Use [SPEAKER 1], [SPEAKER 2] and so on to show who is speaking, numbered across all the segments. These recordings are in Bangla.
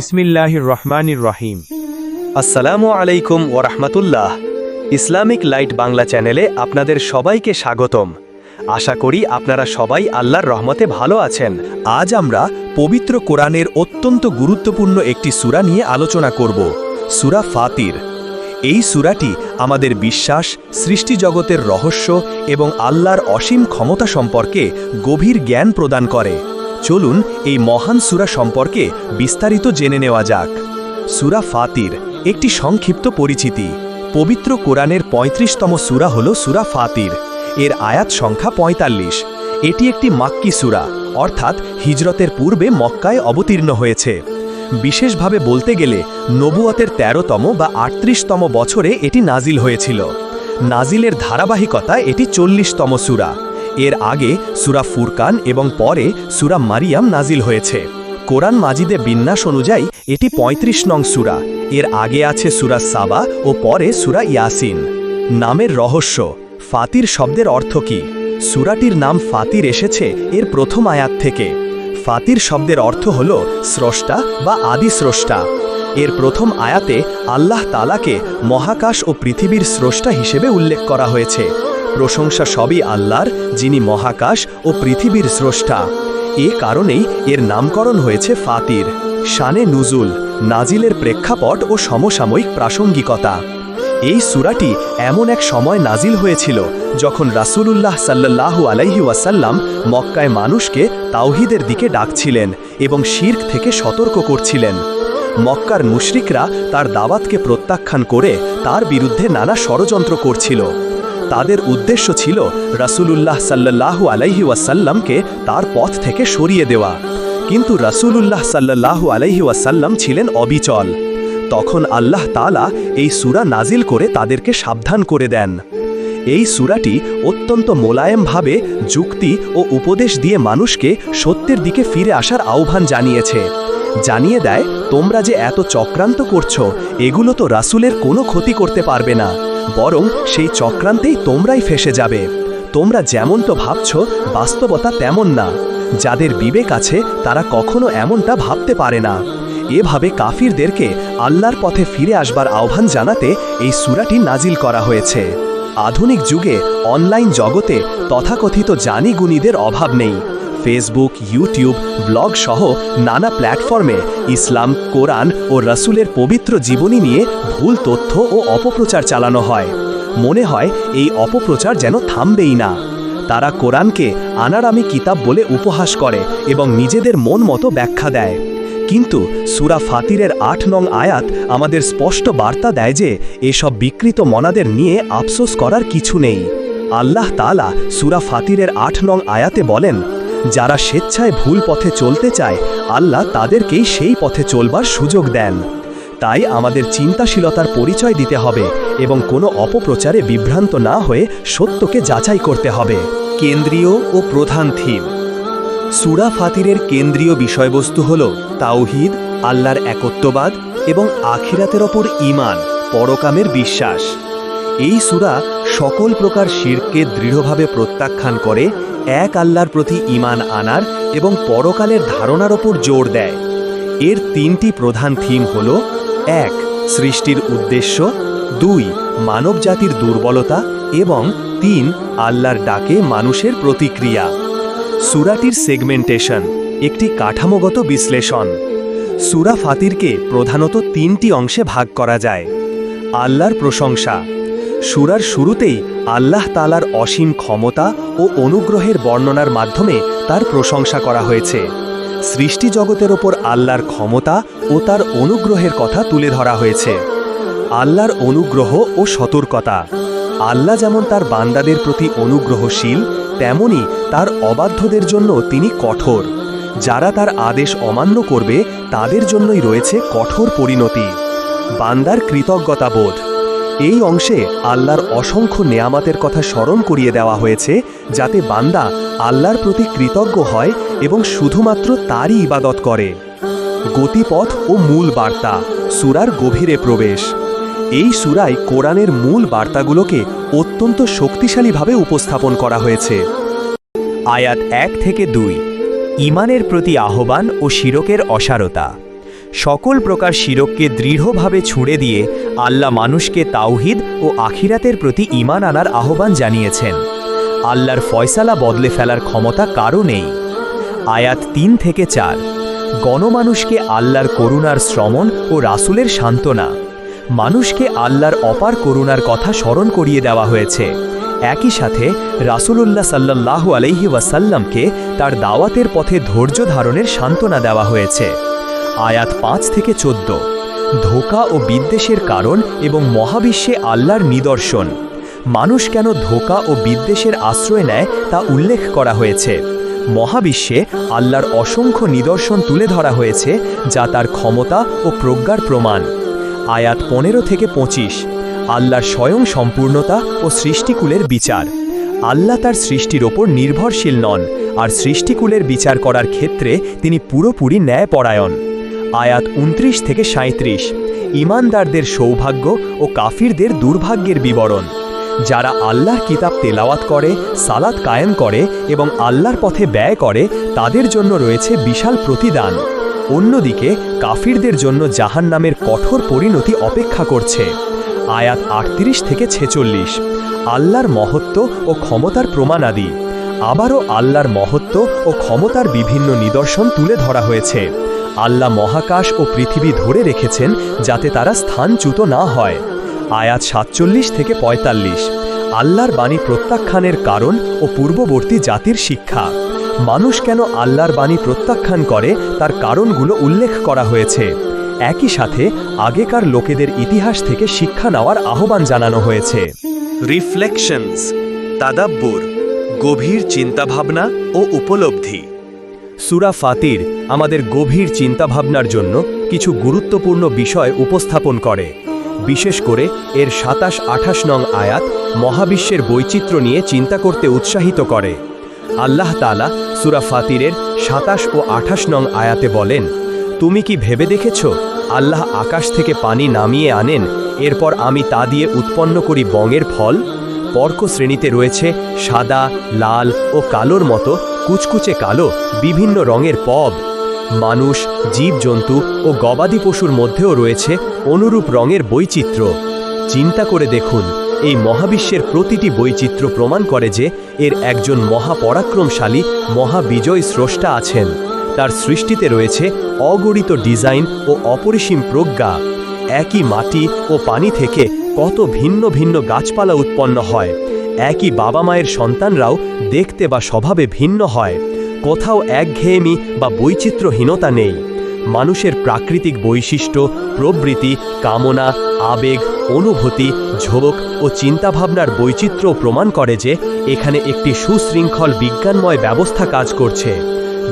[SPEAKER 1] ইসমিল্লাহির রহমানির রহিম।
[SPEAKER 2] আসসালামু আলাইকুম ওরহমতুল্লাহ ইসলামিক লাইট বাংলা চ্যানেলে আপনাদের সবাইকে স্বাগতম। আশা করি আপনারা সবাই আল্লাহর রহমতে ভালো আছেন। আজ আমরা পবিত্র কোরআনের অত্যন্ত গুরুত্বপূর্ণ একটি সূরা নিয়ে আলোচনা করব, সূরা ফাতির। এই সূরাটি আমাদের বিশ্বাস, সৃষ্টি জগতের রহস্য এবং আল্লাহর অসীম ক্ষমতা সম্পর্কে গভীর জ্ঞান প্রদান করে। চলুন এই মহান সূরা সম্পর্কে বিস্তারিত জেনে নেওয়া যাক। সুরা ফাতির, একটি সংক্ষিপ্ত পরিচিতি। পবিত্র কোরআনের ৩৫তম সূরা হল সুরা ফাতির। এর আয়াত সংখ্যা ৪৫ এটি একটি মাক্কি সুরা, অর্থাৎ হিজরতের পূর্বে মক্কায় অবতীর্ণ হয়েছে। বিশেষভাবে বলতে গেলে নবুয়তের ১৩তম বা আটত্রিশতম বছরে এটি নাজিল হয়েছিল। নাজিলের ধারাবাহিকতা এটি চল্লিশতম সূরা। এর আগে সূরা ফুরকান এবং পরে সূরা মারিয়াম নাজিল হয়েছে। কোরআন মাজিদে বিন্যাস অনুযায়ী এটি ৩৫ নং সুরা। এর আগে আছে সূরা সাবা ও পরে সুরা ইয়াসিন। নামের রহস্য, ফাতির শব্দের অর্থ কি? সূরাটির নাম ফাতির এসেছে এর প্রথম আয়াত থেকে। ফাতির শব্দের অর্থ হল স্রষ্টা বা আদি স্রষ্টা। এর প্রথম আয়াতে আল্লাহ তালাকে মহাকাশ ও পৃথিবীর স্রষ্টা হিসেবে উল্লেখ করা হয়েছে। প্রশংসা সবই আল্লাহর, যিনি মহাকাশ ও পৃথিবীর স্রষ্টা। এ কারণেই এর নামকরণ হয়েছে ফাতির। শানে নুজুল, নাজিলের প্রেক্ষাপট ও সমসাময়িক প্রাসঙ্গিকতা। এই সূরাটি এমন এক সময় নাজিল হয়েছিল, যখন রাসূলুল্লাহ সাল্লাল্লাহু আলাইহি ওয়াসাল্লাম মক্কায় মানুষকে তাওহিদের দিকে ডাকছিলেন এবং শির্ক থেকে সতর্ক করছিলেন। মক্কার মুশরিকরা তার দাওয়াতকে প্রত্যাখ্যান করে তার বিরুদ্ধে নানা ষড়যন্ত্র করছিল। তাদের উদ্দেশ্য ছিল রাসূলুল্লাহ সাল্লাল্লাহু আলাইহি ওয়াসাল্লামকে তার পথ থেকে সরিয়ে দেওয়া। কিন্তু রাসূলুল্লাহ সাল্লাল্লাহু আলাইহি ওয়াসাল্লাম ছিলেন অবিচল। তখন আল্লাহ তাআলা এই সূরা নাজিল করে তাদেরকে সাবধান করে দেন। এই সূরাটি অত্যন্ত মোলায়েমভাবে যুক্তি ও উপদেশ দিয়ে মানুষকে সত্যের দিকে ফিরে আসার আহ্বান জানিয়েছে। জানিয়ে দেয়, তোমরা যে এত চক্রান্ত করছ, এগুলো তো রাসূলের কোনো ক্ষতি করতে পারবে না। বরং সেই চক্রান্তেই তোমরাই ফেসে যাবে। তোমরা যেমন তো ভাবছ, বাস্তবতা তেমন না। যাদের বিবেক আছে, তারা কখনো এমনটা ভাবতে পারে না। এভাবে কাফিরদেরকে আল্লাহর পথে ফিরে আসবার আহ্বান জানাতে এই সূরাটি নাজিল করা হয়েছে। আধুনিক যুগে অনলাইন জগতে তথাকথিত জানি গুণীদের অভাব নেই। ফেসবুক, ইউটিউব, ব্লগ সহ নানা প্ল্যাটফর্মে ইসলাম, কোরআন ও রাসূলের পবিত্র জীবনী নিয়ে ভুল তথ্য ও অপপ্রচার চালানো হয়। মনে হয় এই অপপ্রচার যেন থামবেই না। তারা কোরআনকে আনারামি কিতাব বলে উপহাস করে এবং নিজেদের মন মতো ব্যাখ্যা দেয়। কিন্তু সুরা ফাতিরের আট নং আয়াত আমাদের স্পষ্ট বার্তা দেয় যে, এসব বিকৃত মনাদের নিয়ে আফসোস করার কিছু নেই। আল্লাহ তালা সুরা ফাতিরের আট নং আয়াতে বলেন, যারা স্বেচ্ছায় ভুল পথে চলতে চায়, আল্লাহ তাদেরকেই সেই পথে চলবার সুযোগ দেন। তাই আমাদের চিন্তাশীলতার পরিচয় দিতে হবে এবং কোনো অপপ্রচারে বিভ্রান্ত না হয়ে সত্যকে যাচাই করতে হবে। কেন্দ্রীয় ও প্রধান থিম। সুরা ফাতিরের কেন্দ্রীয় বিষয়বস্তু হল তাওহিদ, আল্লাহর একত্ববাদ এবং আখিরাতের ওপর ইমান পরকামের বিশ্বাস। এই সুরা সকল প্রকার শিরকে দৃঢ়ভাবে প্রত্যাখ্যান করে এক আল্লাহর প্রতি ইমান আনার এবং পরকালের ধারণার ওপর জোর দেয়। এর তিনটি প্রধান থিম হল এক, সৃষ্টির উদ্দেশ্য, দুই, মানবজাতির দুর্বলতা, এবং তিন, আল্লাহর ডাকে মানুষের প্রতিক্রিয়া। সুরাটির সেগমেন্টেশন, একটি কাঠামোগত বিশ্লেষণ। সুরা ফাতিরকে প্রধানত তিনটি অংশে ভাগ করা যায়। আল্লাহর প্রশংসা। সুরার শুরুতেই আল্লাহ তালার অসীম ক্ষমতা ও অনুগ্রহের বর্ণনার মাধ্যমে তার প্রশংসা করা হয়েছে। সৃষ্টি জগতের ওপর আল্লাহর ক্ষমতা ও তার অনুগ্রহের কথা তুলে ধরা হয়েছে। আল্লাহর অনুগ্রহ ও সতর্কতা। আল্লাহ যেমন তার বান্দাদের প্রতি অনুগ্রহশীল, তেমনি তার অবাধ্যদের জন্য তিনি কঠোর। যারা তার আদেশ অমান্য করবে, তাদের জন্যই রয়েছে কঠোর পরিণতি। বান্দার কৃতজ্ঞতাবোধ। এই অংশে আল্লাহর অসংখ্য নেয়ামাতের কথা স্মরণ করিয়ে দেওয়া হয়েছে, যাতে বান্দা আল্লাহর প্রতি কৃতজ্ঞ হয় এবং শুধুমাত্র তারই ইবাদত করে। গতিপথ ও মূল বার্তা, সুরার গভীরে প্রবেশ। এই সুরায় কোরআনের মূল বার্তাগুলোকে অত্যন্ত শক্তিশালীভাবে উপস্থাপন করা হয়েছে। আয়াত এক থেকে দুই, ইমানের প্রতি আহ্বান ও শিরকের অসারতা। সকল প্রকার শিরককে দৃঢ়ভাবে ছুঁড়ে দিয়ে আল্লাহ মানুষকে তাওহিদ ও আখিরাতের প্রতি ঈমান আনার আহ্বান জানিয়েছেন। আল্লাহর ফয়সালা বদলে ফেলার ক্ষমতা কারও নেই। আয়াত তিন থেকে চার গণমানুষকে আল্লাহর করুণার শ্রমণ ও রাসুলের সান্ত্বনা। মানুষকে আল্লাহর অপার করুণার কথা স্মরণ করিয়ে দেওয়া হয়েছে। একই সাথে রাসূলুল্লাহ সাল্লাল্লাহু আলাইহি ওয়াসাল্লামকে তার দাওয়াতের পথে ধৈর্য ধারণের সান্ত্বনা দেওয়া হয়েছে। আয়াত পাঁচ থেকে চোদ্দ। ধোকা ও বিদ্বেষের কারণ এবং মহাবিশ্বে আল্লাহর নিদর্শন। মানুষ কেন ধোকা ও বিদ্বেষের আশ্রয় নেয় তা উল্লেখ করা হয়েছে। মহাবিশ্বে আল্লাহর অসংখ্য নিদর্শন তুলে ধরা হয়েছে, যা তার ক্ষমতা ও প্রজ্ঞার প্রমাণ। আয়াত পনেরো থেকে পঁচিশ, আল্লাহর স্বয়ং সম্পূর্ণতা ও সৃষ্টিকুলের বিচার। আল্লাহ তার সৃষ্টির ওপর নির্ভরশীল নন, আর সৃষ্টিকুলের বিচার করার ক্ষেত্রে তিনি পুরোপুরি ন্যায়পরায়ণ। আয়াত উনত্রিশ থেকে সাঁত্রিশ ইমানদারদের সৌভাগ্য ও কাফিরদের দুর্ভাগ্যের বিবরণ। যারা আল্লাহর কিতাব তেলাওয়াত করে, সালাত কায়েম করে এবং আল্লাহর পথে ব্যয় করে, তাদের জন্য রয়েছে বিশাল প্রতিদান। অন্যদিকে, কাফিরদের জন্য জাহান নামের কঠোর পরিণতি অপেক্ষা করছে। আয়াত আটত্রিশ থেকে ছেচল্লিশ। আল্লাহর মহত্ব ও ক্ষমতার প্রমাণাদি আবারও আল্লাহর মহত্ব ও ক্ষমতার বিভিন্ন নিদর্শন তুলে ধরা হয়েছে। আল্লাহ মহাকাশ ও পৃথিবী ধরে রেখেছেন যাতে তারা স্থানচ্যুত না হয়। আয়াত সাতচল্লিশ থেকে পঁয়তাল্লিশ। আল্লাহর বাণী প্রত্যাখ্যানের কারণ ও পূর্ববর্তী জাতির শিক্ষা। মানুষ কেন আল্লাহর বাণী প্রত্যাখ্যান করে তার কারণগুলো উল্লেখ করা হয়েছে। একই সাথে আগেকার লোকেদের ইতিহাস থেকে শিক্ষা নেওয়ার আহ্বান জানানো হয়েছে। রিফ্লেকশনস তাদাব্বুর গভীর চিন্তাভাবনা ও উপলব্ধি। সুরা ফাতির আমাদের গভীর চিন্তাভাবনার জন্য কিছু গুরুত্বপূর্ণ বিষয় উপস্থাপন করে। বিশেষ করে এর সাতাশ, আঠাশ নং আয়াত মহাবিশ্বের বৈচিত্র্য নিয়ে চিন্তা করতে উৎসাহিত করে। আল্লাহ তালা সুরা ফাতিরের সাতাশ ও আঠাশ নং আয়াতে বলেন, তুমি কি ভেবে দেখেছ? আল্লাহ আকাশ থেকে পানি নামিয়ে আনেন, এরপর আমি তা দিয়ে উৎপন্ন করি বঙের ফল? পর্ক শ্রেণীতে রয়েছে সাদা, লাল ও কালোর মতো কুচকুচে কালো বিভিন্ন রঙের পব মানুষ, জীবজন্তু ও গবাদি পশুর মধ্যেও রয়েছে অনুরূপ রঙের বৈচিত্র্য। চিন্তা করে দেখুন, এই মহাবিশ্বের প্রতিটি বৈচিত্র্য প্রমাণ করে যে এর একজন মহাপরাক্রমশালী, মহাবিজয় স্রষ্টা আছেন। তার সৃষ্টিতে রয়েছে অগণিত ডিজাইন ও অপরিসীম প্রজ্ঞা। একই মাটি ও পানি থেকে কত ভিন্ন ভিন্ন গাছপালা উৎপন্ন হয়। একই বাবা মায়ের সন্তানরাও দেখতে বা স্বভাবে ভিন্ন হয়। কোথাও একঘেয়েমি বা বৈচিত্র্যহীনতা নেই। মানুষের প্রাকৃতিক বৈশিষ্ট্য প্রবৃত্তি কামনা, আবেগ, অনুভূতি, ঝোঁক ও চিন্তাভাবনার বৈচিত্র্য প্রমাণ করে যে এখানে একটি সুশৃঙ্খল বিজ্ঞানময় ব্যবস্থা কাজ করছে।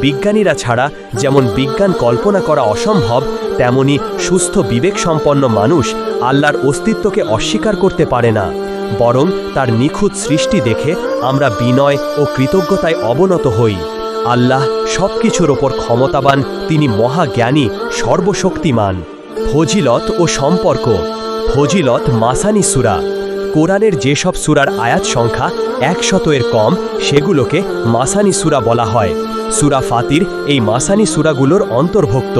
[SPEAKER 2] বিজ্ঞানীরা ছাড়া যেমন বিজ্ঞান কল্পনা করা অসম্ভব, তেমনি সুস্থ বিবেকসম্পন্ন মানুষ আল্লাহর অস্তিত্বকে অস্বীকার করতে পারে না। বরং তার নিখুঁত সৃষ্টি দেখে আমরা বিনয় ও কৃতজ্ঞতায় অবনত হই। আল্লাহ সবকিছুর ওপর ক্ষমতাবান, তিনি মহাজ্ঞানী, সর্বশক্তিমান। ফজিলত ও সম্পর্ক। ফজিলত মাসানি সুরা। কোরআনের যেসব সুরার আয়াত সংখ্যা একশত এর কম, সেগুলোকে মাসানি সুরা বলা হয়। সুরা ফাতির এই মাসানি সুরাগুলোর অন্তর্ভুক্ত।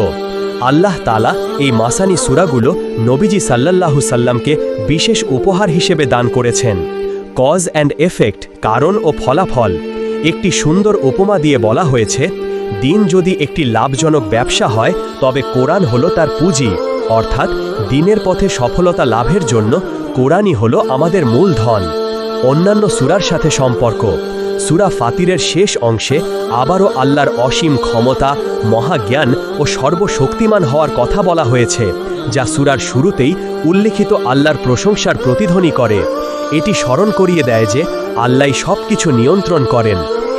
[SPEAKER 2] আল্লাহ তালা এই মাসানি সুরাগুলো নবীজি সাল্লাল্লাহু সাল্লামকে বিশেষ উপহার হিসেবে দান করেছেন। কজ অ্যান্ড এফেক্ট, কারণ ও ফলাফল। একটি সুন্দর উপমা দিয়ে বলা হয়েছে, দিন যদি একটি লাভজনক ব্যবসা হয়, তবে কোরআন হলো তার পুঁজি। অর্থাৎ, দিনের পথে সফলতা লাভের জন্য কোরআনই হলো আমাদের মূলধন অন্যান্য সুরার সাথে সম্পর্ক। সুরা ফাতিরের শেষ অংশে আবারও আল্লাহর অসীম ক্ষমতা, মহাজ্ঞান ও সর্বশক্তিমান হওয়ার কথা বলা হয়েছে, যা সুরার শুরুতেই উল্লিখিত আল্লাহর প্রশংসার প্রতিধ্বনি করে। এটি স্মরণ করিয়ে দেয় যে আল্লাহ সব কিছু নিয়ন্ত্রণ করেন।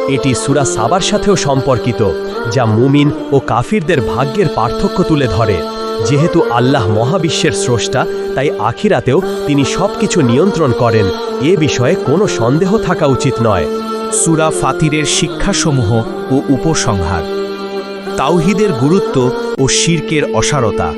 [SPEAKER 2] এটি সুরা সাবার সাথেও সম্পর্কিত, যা মুমিন ও কাফিরদের ভাগ্যের পার্থক্য তুলে ধরে। যেহেতু আল্লাহ মহাবিশ্বের স্রষ্টা, তাই আখিরাতেও তিনি সব কিছু নিয়ন্ত্রণ করেন। এ বিষয়ে কোনো সন্দেহ থাকা উচিত নয়।
[SPEAKER 3] সুরা ফাতিরের শিক্ষাসমূহ ও উপসংহার। তাওহিদের গুরুত্ব ও শির্কের অসারতা।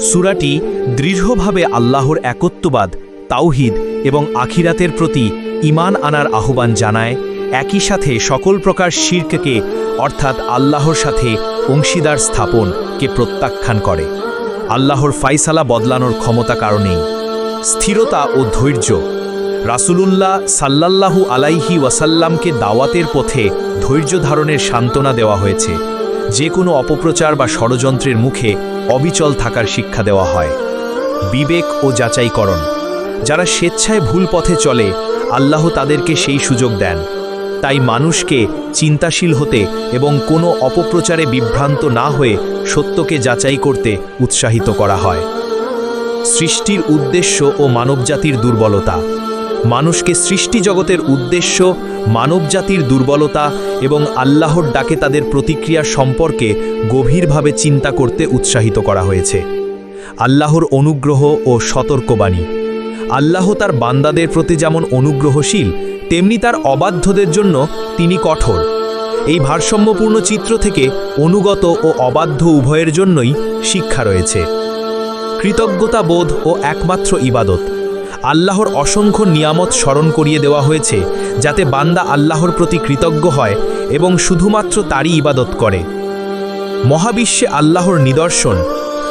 [SPEAKER 3] সুরাটি দৃঢ়ভাবে আল্লাহর একত্ববাদ তাওহিদ এবং আখিরাতের প্রতি ঈমান আনার আহ্বান জানায়, একই সাথে সকল প্রকার শির্ককে, অর্থাৎ আল্লাহর সাথে অংশীদার স্থাপনকে প্রত্যাখ্যান করে। আল্লাহর ফাইসালা বদলানোর ক্ষমতা কারণেই। স্থিরতা ও ধৈর্য। রাসূলুল্লাহ সাল্লাল্লাহু আলাইহি ওয়াসাল্লামকে দাওয়াতের পথে ধৈর্য ধারণের সান্ত্বনা দেওয়া হয়েছে। যে কোনো অপপ্রচার বা ষড়যন্ত্রের মুখে অবিচল থাকার শিক্ষা দেওয়া হয়। বিবেক ও যাচাইকরণ। যারা স্বেচ্ছায় ভুল পথে চলে, আল্লাহ তাদেরকে সেই সুযোগ দেন। তাই মানুষকে চিন্তাশীল হতে এবং কোনো অপপ্রচারে বিভ্রান্ত না হয়ে সত্যকে যাচাই করতে উৎসাহিত করা হয়। সৃষ্টির উদ্দেশ্য ও মানবজাতির দুর্বলতা। মানুষকে সৃষ্টি জগতের উদ্দেশ্য, মানবজাতির দুর্বলতা এবং আল্লাহর ডাকে তাদের প্রতিক্রিয়া সম্পর্কে গভীরভাবে চিন্তা করতে উৎসাহিত করা হয়েছে। আল্লাহর অনুগ্রহ ও সতর্কবাণী। আল্লাহ তার বান্দাদের প্রতি যেমন অনুগ্রহশীল, তেমনি তার অবাধ্যদের জন্য তিনি কঠোর। এই ভারসাম্যপূর্ণ চিত্র থেকে অনুগত ও অবাধ্য উভয়ের জন্যই শিক্ষা রয়েছে। কৃতজ্ঞতা বোধ ও একমাত্র ইবাদত। আল্লাহর অসংখ্য নিয়ামত স্মরণ করিয়ে দেওয়া হয়েছে, যাতে বান্দা আল্লাহর প্রতি কৃতজ্ঞ হয় এবং শুধুমাত্র তারই ইবাদত করে। মহাবিশ্বে আল্লাহর নিদর্শন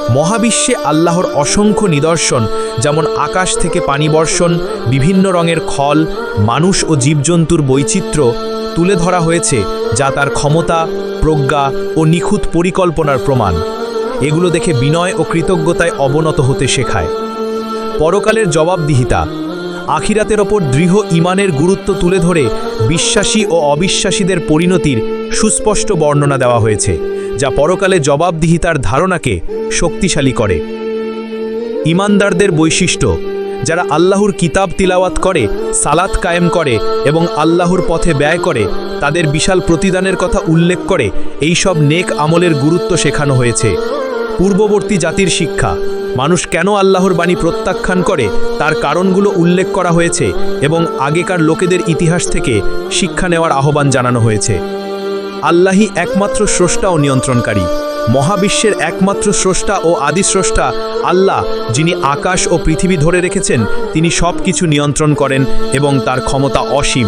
[SPEAKER 3] মহাবিশ্বে আল্লাহর অসংখ্য নিদর্শন, যেমন আকাশ থেকে পানি বর্ষণ, বিভিন্ন রঙের খল, মানুষ ও জীবজন্তুর বৈচিত্র্য তুলে ধরা হয়েছে, যা তার ক্ষমতা, প্রজ্ঞা ও নিখুঁত পরিকল্পনার প্রমাণ। এগুলো দেখে বিনয় ও কৃতজ্ঞতায় অবনত হতে শেখায়। পরকালের জবাবদিহিতা। আখিরাতের ওপর দৃঢ় ইমানের গুরুত্ব তুলে ধরে বিশ্বাসী ও অবিশ্বাসীদের পরিণতির সুস্পষ্ট বর্ণনা দেওয়া হয়েছে। যা পরকালে জবাবদিহিতার ধারণাকে শক্তিশালী করে। ইমানদারদের বৈশিষ্ট্য, যারা আল্লাহর কিতাব তিলাওয়াত করে, সালাত কায়েম করে এবং আল্লাহর পথে ব্যয় করে, তাদের বিশাল প্রতিদানের কথা উল্লেখ করে এই সব নেক আমলের গুরুত্ব শেখানো হয়েছে। পূর্ববর্তী জাতির শিক্ষা, মানুষ কেন আল্লাহর বাণী প্রত্যাখ্যান করে, তার কারণগুলো উল্লেখ করা হয়েছে এবং আগেকার লোকেদের ইতিহাস থেকে শিক্ষা নেওয়ার আহ্বান জানানো হয়েছে। আল্লাহই একমাত্র স্রষ্টা ও নিয়ন্ত্রণকারী। মহাবিশ্বের একমাত্র স্রষ্টা ও আদিস্রষ্টা আল্লাহ, যিনি আকাশ ও পৃথিবী ধরে রেখেছেন, তিনি সব কিছু নিয়ন্ত্রণ করেন এবং তার ক্ষমতা অসীম।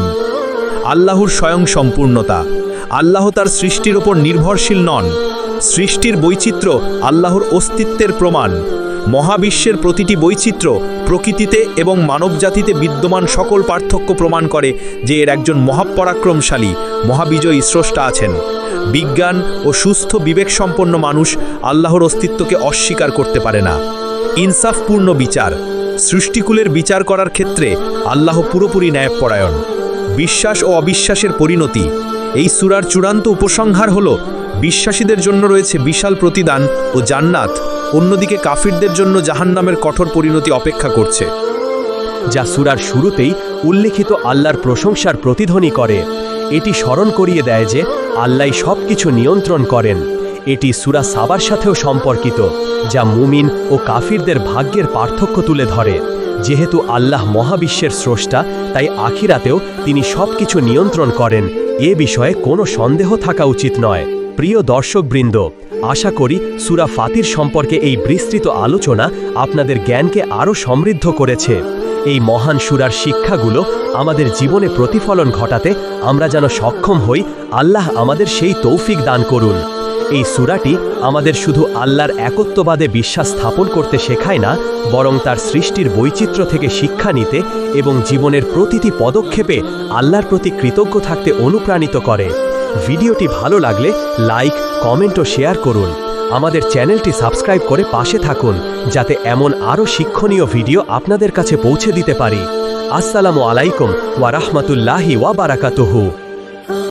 [SPEAKER 3] আল্লাহর স্বয়ং সম্পূর্ণতা আল্লাহ তার সৃষ্টির ওপর নির্ভরশীল নন। সৃষ্টির বৈচিত্র্য আল্লাহর অস্তিত্বের প্রমাণ। মহাবিশ্বের প্রতিটি বৈচিত্র্য প্রকৃতিতে এবং মানবজাতিতে বিদ্যমান সকল পার্থক্য প্রমাণ করে যে এর একজন মহাপরাক্রমশালী, মহাবিজয়ী স্রষ্টা আছেন। বিজ্ঞান ও সুস্থ বিবেকসম্পন্ন মানুষ আল্লাহর অস্তিত্বকে অস্বীকার করতে পারে না। ইনসাফপূর্ণ বিচার, সৃষ্টিকুলের বিচার করার ক্ষেত্রে আল্লাহ পুরোপুরি ন্যায়পরায়ণ। বিশ্বাস ও অবিশ্বাসের পরিণতি, এই সুরার চূড়ান্ত উপসংহার হল, বিশ্বাসীদের জন্য রয়েছে বিশাল প্রতিদান ও জান্নাত। অন্যদিকে কাফিরদের জন্য জাহান্নামের কঠোর পরিণতি অপেক্ষা করছে।
[SPEAKER 2] যা সুরার শুরুতেই উল্লেখিত আল্লাহর প্রশংসার প্রতিধ্বনি করে। এটি স্মরণ করিয়ে দেয় যে আল্লাহ সব কিছু নিয়ন্ত্রণ করেন। এটি সুরা সাবার সাথেও সম্পর্কিত, যা মুমিন ও কাফিরদের ভাগ্যের পার্থক্য তুলে ধরে। যেহেতু আল্লাহ মহাবিশ্বের স্রষ্টা, তাই আখিরাতেও তিনি সব কিছু নিয়ন্ত্রণ করেন। এ বিষয়ে কোনো সন্দেহ থাকা উচিত নয়। প্রিয় দর্শকবৃন্দ, আশা করি সুরা ফাতির সম্পর্কে এই বিস্তৃত আলোচনা আপনাদের জ্ঞানকে আরও সমৃদ্ধ করেছে। এই মহান সুরার শিক্ষাগুলো আমাদের জীবনে প্রতিফলন ঘটাতে আমরা যেন সক্ষম হই, আল্লাহ আমাদের সেই তৌফিক দান করুন। এই সুরাটি আমাদের শুধু আল্লাহর একত্ববাদে বিশ্বাস স্থাপন করতে শেখায় না, বরং তার সৃষ্টির বৈচিত্র্য থেকে শিক্ষা নিতে এবং জীবনের প্রতিটি পদক্ষেপে আল্লাহর প্রতি কৃতজ্ঞ থাকতে অনুপ্রাণিত করে। ভিডিওটি ভালো লাগলে লাইক, কমেন্ট ও শেয়ার করুন। আমাদের চ্যানেলটি সাবস্ক্রাইব করে পাশে থাকুন, যাতে এমন আরও শিক্ষণীয় ভিডিও আপনাদের কাছে পৌঁছে দিতে পারি। আসসালামু আলাইকুম ওয়া রাহমাতুল্লাহি ওয়া বারাকাতুহু।